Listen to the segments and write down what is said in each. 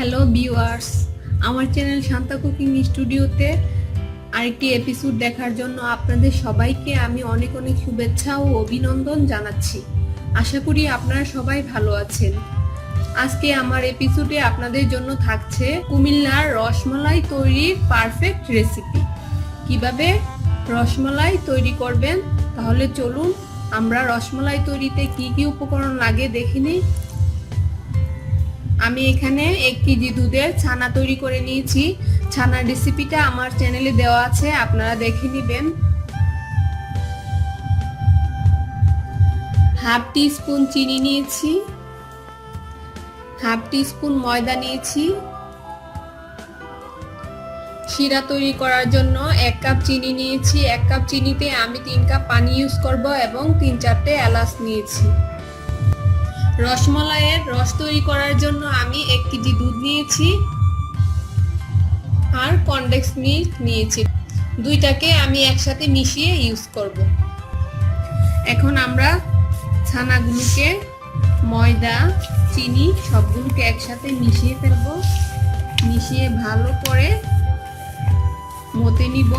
Hello viewers আমার channel Shanta cooking স্টুডিওতে আরেকটি এপিসোড দেখার জন্য আপনাদের সবাইকে আমি অনেক অনেক শুভেচ্ছা ও অভিনন্দন জানাচ্ছি। আশা করি আপনারা সবাই ভালো আছেন। আজকে আমার এপিসোডে আপনাদের জন্য থাকছে কুমিল্লার রসমালাই তৈরির পারফেক্ট রেসিপি কীভাবে রসমালাই তৈরি করবেন? তাহলে চলুন আমরা রসমালাই তৈরিতে কি কি উপকরণ লাগে দেখে নিই। আমি এখানে এক কেজি দুধের ছানা তৈরি করে নিয়েছি। ছানার রেসিপিটা আমার চ্যানেলে দেওয়া আছে, আপনারা দেখে নেবেন। হাফ টি স্পুন চিনি নিয়েছি। হাফ টি স্পুন ময়দা নিয়েছি। শিরা তৈরি করার জন্য এক কাপ চিনি নিয়েছি। এক কাপ চিনিতে আমি তিন কাপ পানি ইউজ করব এবং তিন চারটে এলাচ নিয়েছি। রসমালাইয়ের রস তৈরি করার জন্য আমি এক কেজি দুধ নিয়েছি আর কনডেক্স মিল্ক নিয়েছি। দুইটাকে আমি একসাথে মিশিয়ে ইউজ করব। এখন আমরা ছানাগুলোকে, ময়দা, চিনি সবগুলোকে একসাথে মিশিয়ে ফেলব। মিশিয়ে ভালো করে মতে নিব।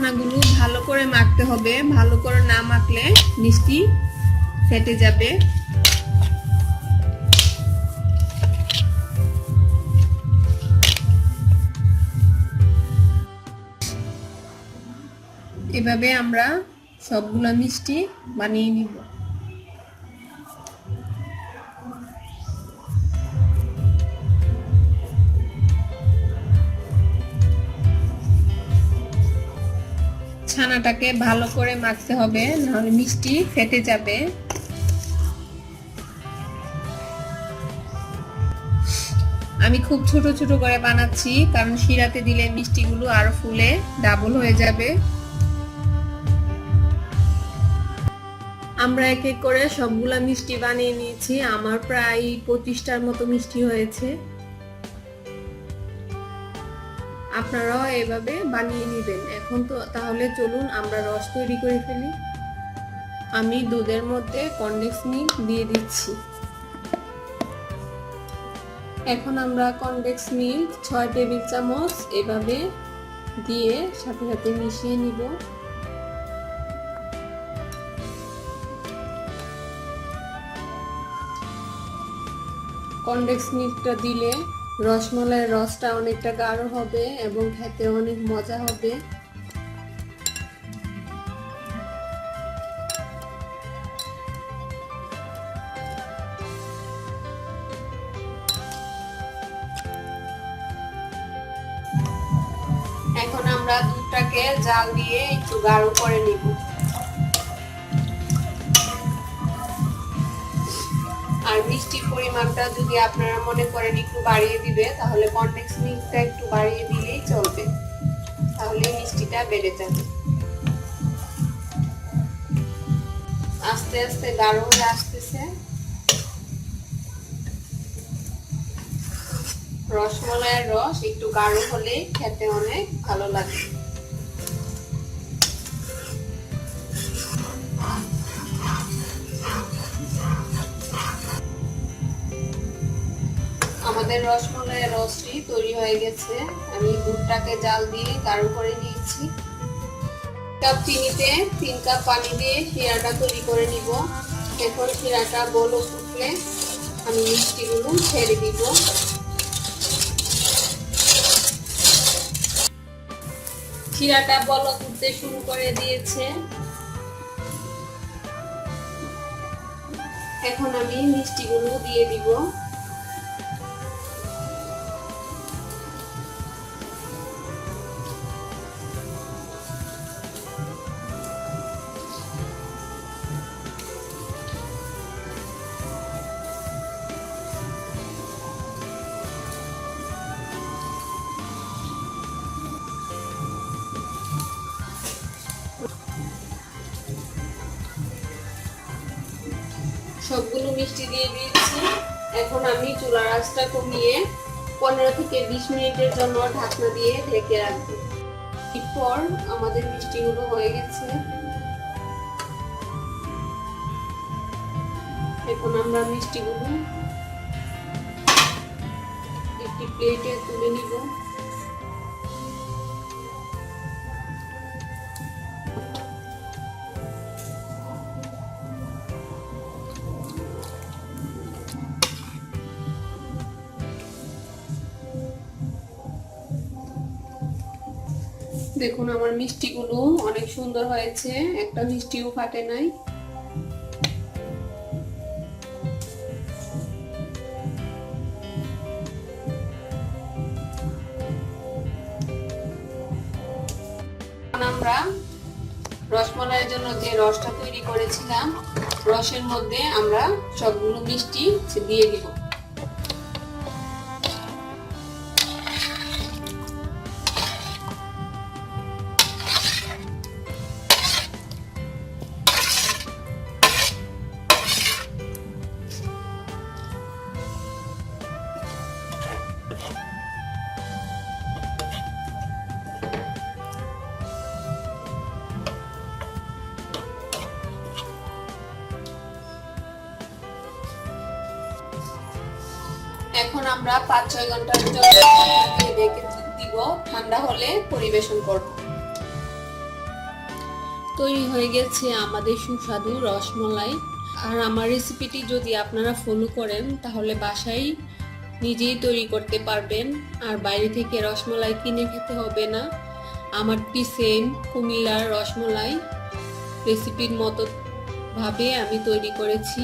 ছানাগুলো ভালো করে মাখতে হবে। ভালো করে না মাখলে মিষ্টি ফেটে যাবে। এভাবে আমরা সবগুলো মিষ্টি বানিয়ে নিব। ছানাটাকে ভালো করে মাখতে হবে, নাহলে মিষ্টি ফেটে যাবে। আমি খুব ছোট ছোট করে বানাচ্ছি, কারণ শিরাতে দিলে মিষ্টিগুলো আরও ফুলে, ডাবল হয়ে যাবে। আমরা এক এক করে সবগুলা মিষ্টি বানিয়ে নিয়েছি, আমার প্রায় পঁচিশটার মতো মিষ্টি হয়েছে। আপনারাও এভাবে বানিয়ে নেবেন। এখন তো তাহলে চলুন আমরা রস তৈরি করে ফেলি। আমি দুধের মধ্যে কনডেক্স মিল্ক দিয়ে দিচ্ছি। এখন আমরা কনডেক্স মিল্ক ছয় টেবিল চামচ এভাবে দিয়ে সাথে সাথে মিশিয়ে নিব। কনডেক্স মিল্কটা দিলে রসমালাইয়ের রসটা অনেকটা গাঢ় হবে এবং খেতে অনেক মজা হবে। এখন আমরা দুধটাকে জাল দিয়ে একটু গাঢ় করে নিব। পরিমাণটা যদি আপনারা মনে করেন একটু বাড়িয়ে দিবে, তাহলে কনডেক্স মিল্কটা একটু বাড়িয়ে দিলেই চলবে। তাহলে মিষ্টিটা বেড়ে যাবে। আস্তে আস্তে গাঢ় হয়ে আসতেছে। রসমলাইয়ের রস একটু গাঢ় হলে খেতে অনেক ভালো লাগে। রসমলাইয়ের রসটি তৈরি হয়ে গেছে। আমি দুধটাকে জাল দিয়ে গাঢ় করে নিয়েছি। কাপ চিনিতে তিন কাপ পানি দিয়ে শিরাটা তৈরি করে নিব। এখন শিরাটা বলো ফুটলে আমি মিষ্টিগুলো ছেড়ে দিব। শিরাটা বলো ফুটতে শুরু করে দিয়েছে। এখন আমি মিষ্টিগুলো দিয়ে দিব। সবগুলো মিষ্টি দিয়ে দিয়েছি। এখন আমি চুলার আঁচটা কমিয়ে পনেরো থেকে বিশ মিনিটের জন্য ঢাকনা দিয়ে ঢেকে রাখব। এরপর আমাদের মিষ্টিগুলো হয়ে গেছে। এখন আমরা মিষ্টিগুলো একটি প্লেটে তুলে নিব। দেখুন, আমার মিষ্টিগুলো অনেক সুন্দর হয়েছে। একটা মিষ্টিও ফাটে নাই। আমরা রসমলাইয়ের জন্য যে রসটা তৈরি করেছিলাম, রসের মধ্যে আমরা সবগুলো মিষ্টি দিয়ে দিব। এখন আমরা পাঁচ, ছয় ঘণ্টার জন্য রেখে দিব। ঠান্ডা হলে পরিবেশন করব। তৈরি হয়ে গেছে আমাদের সুস্বাদু রসমলাই। আর আমার রেসিপিটি যদি আপনারা ফলো করেন, তাহলে বাসায় নিজেই তৈরি করতে পারবেন। আর বাইরে থেকে রসমলাই কিনে খেতে হবে না। আমারটি সেম কুমিল্লার রসমলাই রেসিপির মতো ভাবে আমি তৈরি করেছি।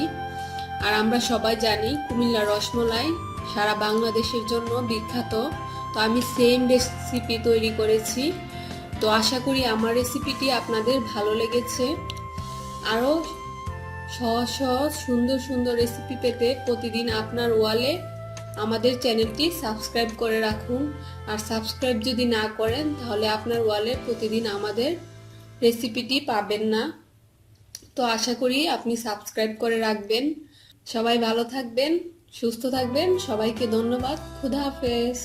আর আমরা সবাই জানি কুমিল্লার রসমলাই সারা বাংলাদেশের জন্য বিখ্যাত। তো আমি সেম রেসিপি তৈরি করেছি। তো আশা করি আমার রেসিপিটি আপনাদের ভালো লেগেছে। আরও সহজ সহজ, সুন্দর সুন্দর রেসিপি পেতে প্রতিদিন আপনার ওয়ালে আমাদের চ্যানেলটি সাবস্ক্রাইব করে রাখুন। আর সাবস্ক্রাইব যদি না করেন, তাহলে আপনার ওয়ালে প্রতিদিন আমাদের রেসিপিটি পাবেন না। তো আশা করি আপনি সাবস্ক্রাইব করে রাখবেন। সবাই ভালো থাকবেন। সুস্থ থাকবেন সবাইকে ধন্যবাদ খুদা হাফেজ।